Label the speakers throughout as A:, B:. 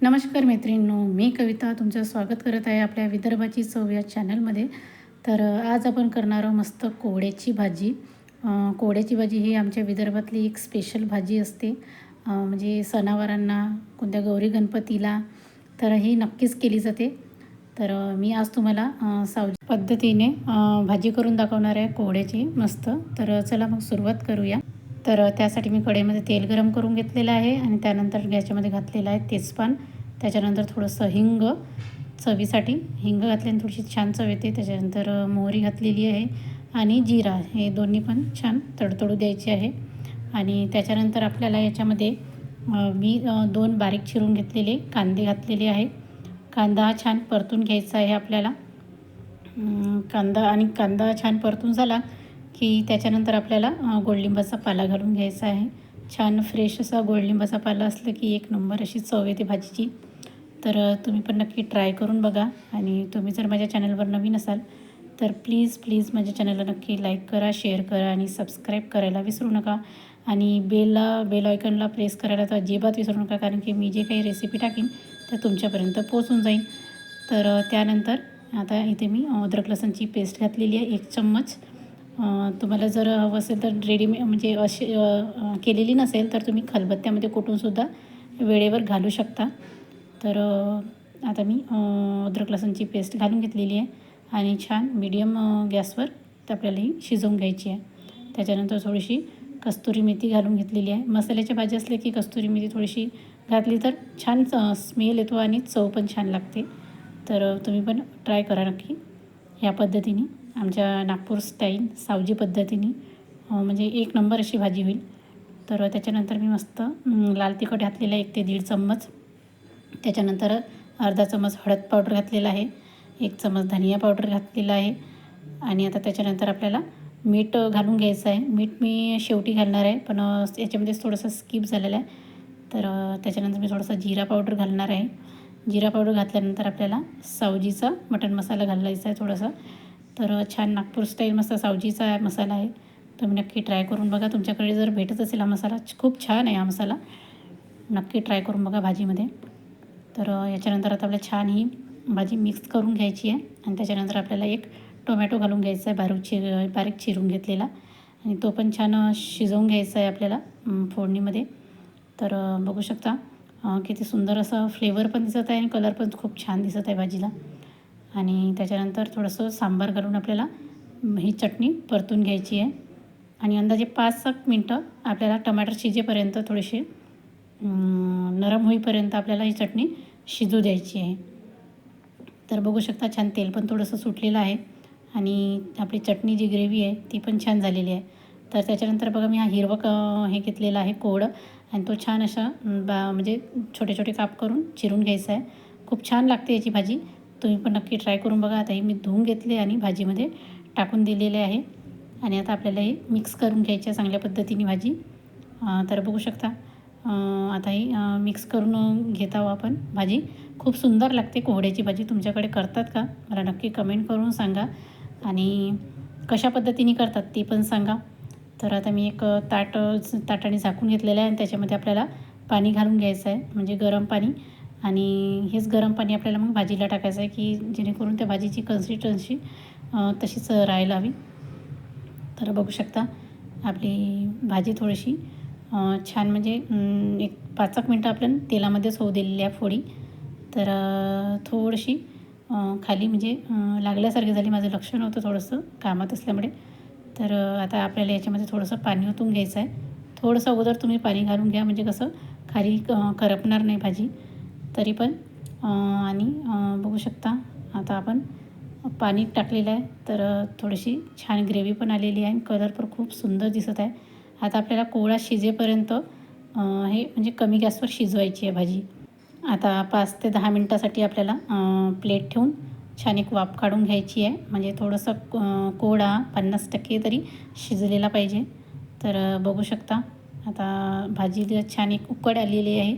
A: नमस्कार मैत्रिणींनो मी कविता तुमचं स्वागत करत आहे आपल्या विदर्भाची चव या चॅनलमध्ये. तर आज आपण करणार आहोत मस्त कोवड्याची भाजी. कोवड्याची भाजी ही आमच्या विदर्भातली एक स्पेशल भाजी असते. म्हणजे सणावारांना कोणत्या गौरी गणपतीला तर ही नक्कीच केली जाते. तर मी आज तुम्हाला अ, सावजी पद्धतीने भाजी करून दाखवणार आहे कोवड्याची मस्त. तर चला मग सुरुवात करूया. तर त्यासाठी मी कढईमध्ये तेल गरम करून घेतलेलं आहे आणि त्यानंतर याच्यामध्ये घातलेलं आहे तेजपान. त्याच्यानंतर थोडंसं हिंग चवीसाठी. हिंग घातल्याने थोडीशी छान चव येते. त्याच्यानंतर मोहरी घातलेली आहे आणि जिरा. हे दोन्ही पण छान तडतडू द्यायचे आहे. आणि त्याच्यानंतर आपल्याला याच्यामध्ये मी दोन बारीक चिरून घेतलेले कांदे घातलेले आहे. कांदा हा छान परतून घ्यायचा आहे आपल्याला. कांदा आणि कांदा छान परतून झाला की त्याच्यानंतर आपल्याला गोडलिंबाचा पाला घालून घ्यायचा आहे. छान फ्रेश असा गोडलिंबाचा पाला असलं की एक नंबर अशी चव येते भाजीची. तर तुम्ही पण नक्की ट्राय करून बघा. आणि तुम्ही जर माझ्या चॅनलवर नवीन असाल तर प्लीज प्लीज माझ्या चॅनलला नक्की लाईक करा शेअर करा आणि सबस्क्राईब करायला विसरू नका. आणि बेलला बेल आयकनला प्रेस करायला तर अजिबात विसरू नका कारण की मी जे काही रेसिपी टाकीन ते तुमच्यापर्यंत पोचून जाईन. तर त्यानंतर आता इथे मी अद्रक लसणची पेस्ट घातलेली आहे एक चम्मच. तुम्हाला जर हवं असेल तर रेडीमेड म्हणजे अशी केलेली नसेल तर तुम्ही खलबत्त्यामध्ये कुटूनसुद्धा वेळेवर घालू शकता. तर आता मी अद्रक लसणची पेस्ट घालून घेतलेली आहे आणि छान मीडियम गॅसवर तर आपल्याला ही शिजवून घ्यायची आहे. त्याच्यानंतर थोडीशी कस्तुरी मेथी घालून घेतलेली आहे. मसाल्याच्या भाजी असल्या की कस्तुरी मेथी थोडीशी घातली तर छान स्मेल येतो आणि चव पण छान लागते. तर तुम्ही पण ट्राय करा नक्की. ह्या पद्धतीने आमच्या नागपूर स्टाईल सावजी पद्धतीने. म्हणजे एक नंबर अशी भाजी होईल. तर त्याच्यानंतर मी मस्त लाल तिखट घातलेलं आहे एक ते दीड चम्मच. त्याच्यानंतर अर्धा चम्मच हळद पावडर घातलेला आहे. एक चम्मच धनिया पावडर घातलेला आहे. आणि आता त्याच्यानंतर आपल्याला मीठ घालून घ्यायचं आहे. मीठ मी शेवटी घालणार आहे पण याच्यामध्ये याच्यामध्येच थोडंसं स्किप झालेलं आहे. तर त्याच्यानंतर मी थोडासा जिरा पावडर घालणार आहे. जिरा पावडर घातल्यानंतर आपल्याला सावजीचा मटण मसाला घालायचा आहे थोडासा. तर छान नागपूर स्टाईल मस्त सावजीचा मसाला आहे. तुम्ही नक्की ट्राय करून बघा. तुमच्याकडे जर भेटत असेल हा मसाला खूप छान आहे हा मसाला. नक्की ट्राय करून बघा भाजीमध्ये. तर याच्यानंतर आता आपल्याला छान ही भाजी मिक्स करून घ्यायची आहे. आणि त्याच्यानंतर आपल्याला एक टोमॅटो घालून घ्यायचा आहे बारीक चिर बारीक चिरून घेतलेला. आणि तो पण छान शिजवून घ्यायचा आहे आपल्याला फोडणीमध्ये. तर बघू शकता किती सुंदर असं फ्लेवर पण दिसत आहे आणि कलर पण खूप छान दिसत आहे भाजीला. आणि त्याच्यानंतर थोडंसं सांबार घालून आपल्याला ही चटणी परतून घ्यायची आहे. आणि अंदाजे पाच सात मिनटं आपल्याला टमाटर शिजेपर्यंत थोडेसे नरम होईपर्यंत आपल्याला ही चटणी शिजू द्यायची आहे. तर बघू शकता छान तेल पण थोडंसं सुटलेलं आहे आणि आपली चटणी जी ग्रेव्ही आहे ती पण छान झालेली आहे. तर त्याच्यानंतर बघा मी हा हिरवं क हे घेतलेला आहे कोड आणि तो छान असा बा म्हणजे छोटे छोटे काप करून चिरून घ्यायचा आहे. खूप छान लागते याची भाजी. तुम्ही पण नक्की ट्राय करून बघा. आता हे मी धुवून घेतले आणि भाजीमध्ये टाकून दिलेले आहे. आणि आता आपल्याला हे मिक्स करून घ्यायची आहे चांगल्या पद्धतीने भाजी. तर बघू शकता. आता ही मिक्स करून घेत आहोत आपण भाजी. खूप सुंदर लागते कोहड्याची भाजी. तुमच्याकडे करतात का? मला नक्की कमेंट करून सांगा. आणि कशा पद्धतीने करतात ते पण सांगा. तर आता मी एक ताट ताटाने झाकून घेतलेलं आहे आणि त्याच्यामध्ये आपल्याला पाणी घालून घ्यायचं आहे. म्हणजे गरम पाणी. आणि हेच गरम पाणी आपल्याला मग भाजीला टाकायचं आहे की जेणेकरून त्या भाजीची कन्सिस्टन्सी तशीच राहायला हवी. तर बघू शकता आपली भाजी थोडीशी छान म्हणजे एक पाच एक मिनटं आपण तेलामध्येच होऊ दिलेली आहे फोडी. तर थोडीशी खाली म्हणजे लागल्यासारखी झाली. माझं लक्ष नव्हतं थोडंसं कामात असल्यामुळे. तर आता आपल्याला याच्यामध्ये थोडंसं पाणी ओतून घ्यायचं आहे. थोडंसं अगोदर तुम्ही पाणी घालून घ्या. म्हणजे कसं खाली क- करपणार नाही भाजी. तरी पण आणि बघू शकता आता आपण पाणी टाकलेलं आहे तर थोडीशी छान ग्रेव्ही पण आलेली आहे आणि कलर पण खूप सुंदर दिसत आहे. आता आपल्याला कोवळा शिजेपर्यंत हे म्हणजे कमी गॅसवर शिजवायची आहे भाजी. आता पाच ते दहा मिनटासाठी आपल्याला प्लेट ठेवून छान एक वाफ काढून घ्यायची आहे. म्हणजे थोडंसं कोवळा पन्नास टक्के तरी शिजलेला पाहिजे. तर बघू शकता आता भाजीला छान एक उकड आलेली आहे.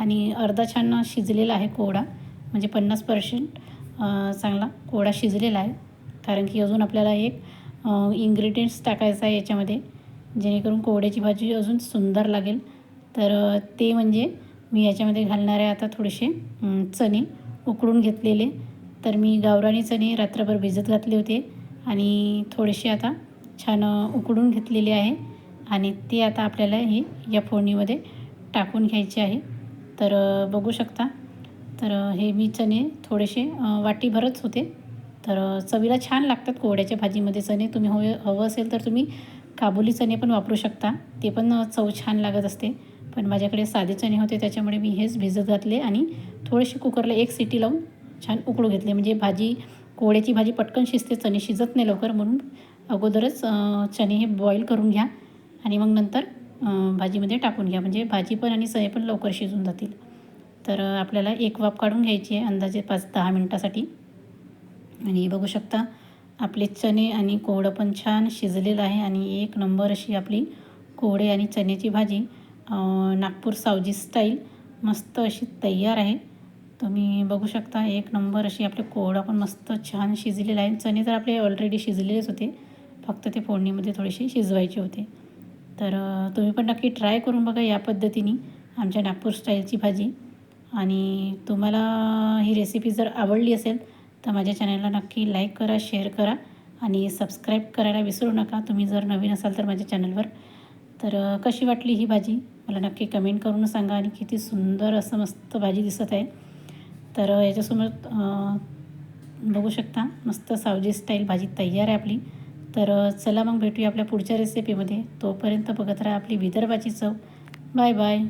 A: आणि अर्धा छान शिजलेला आहे कोवडा म्हणजे पन्नास पर्सेंट चांगला कोवडा शिजलेला आहे. कारण की अजून आपल्याला एक इंग्रेडियंट्स टाकायचा आहे याच्यामध्ये जेणेकरून कोवड्याची भाजी अजून सुंदर लागेल. तर ते म्हणजे मी याच्यामध्ये घालणार आहे आता थोडेसे चणे उकळून घेतलेले. तर मी गावरानी चणे रात्रभर भिजत घातले होते आणि थोडेसे आता छान उकडून घेतलेले आहे. आणि ते आता आपल्याला हे या फोडणीमध्ये टाकून घ्यायचे आहे. तर बघू शकता. तर हे मी चणे थोडेसे वाटीभरच होते. तर चवीला छान लागतात कोवड्याच्या भाजीमध्ये चणे. तुम्ही हवे हवं असेल तर तुम्ही काबुली चणे पण वापरू शकता. ते पण चव छान लागत असते. पण माझ्याकडे साधे चणे होते त्याच्यामुळे मी हेच भिजत घातले आणि थोडेसे कुकरला एक सिटी लावून छान उकळू घेतले. म्हणजे भाजी कोवड्याची भाजी पटकन शिजते चणे शिजत नाही लवकर. म्हणून अगोदरच चणे हे बॉईल करून घ्या. आणि मग नंतर भाजीमध्ये टाकून घ्या. म्हणजे भाजी पण आणि सय पण लवकर शिजून जातील. तर आपल्याला एक वाफ काढून घ्यायची आहे अंदाजे पाच दहा मिनटासाठी. आणि बघू शकता आपले चणे आणि कोवडं पण छान शिजलेलं आहे. आणि एक नंबर अशी आपली कोवडे आणि चण्याची भाजी नागपूर सावजी स्टाईल मस्त अशी तयार आहे. तुम्ही बघू शकता एक नंबर अशी आपले कोवडा पण मस्त छान शिजलेला आहे. चणे तर आपले ऑलरेडी शिजलेलेच होते. फक्त ते फोडणीमध्ये थोडेसे शिजवायचे होते. तर तुम्ही पण नक्की ट्राय करून बघा या पद्धतीने आमच्या नागपूर स्टाईलची भाजी. आणि तुम्हाला ही रेसिपी जर आवडली असेल तर माझ्या चॅनलला नक्की लाईक करा शेअर करा आणि सबस्क्राईब करायला विसरू नका. तुम्ही जर नवीन असाल तर माझ्या चॅनलवर तर कशी वाटली ही भाजी? मला नक्की कमेंट करून सांगा आणि किती सुंदर असं मस्त भाजी दिसत आहे. तर याच्यासमोर याच्यासोबत बघू शकता मस्त सावजी स्टाईल भाजी तयार आहे आपली. तर चला मग भेटूया आपल्या पुढच्या रेसिपीमध्ये तोपर्यंत बघत राहा आपली विदर्भाची चव. Bye bye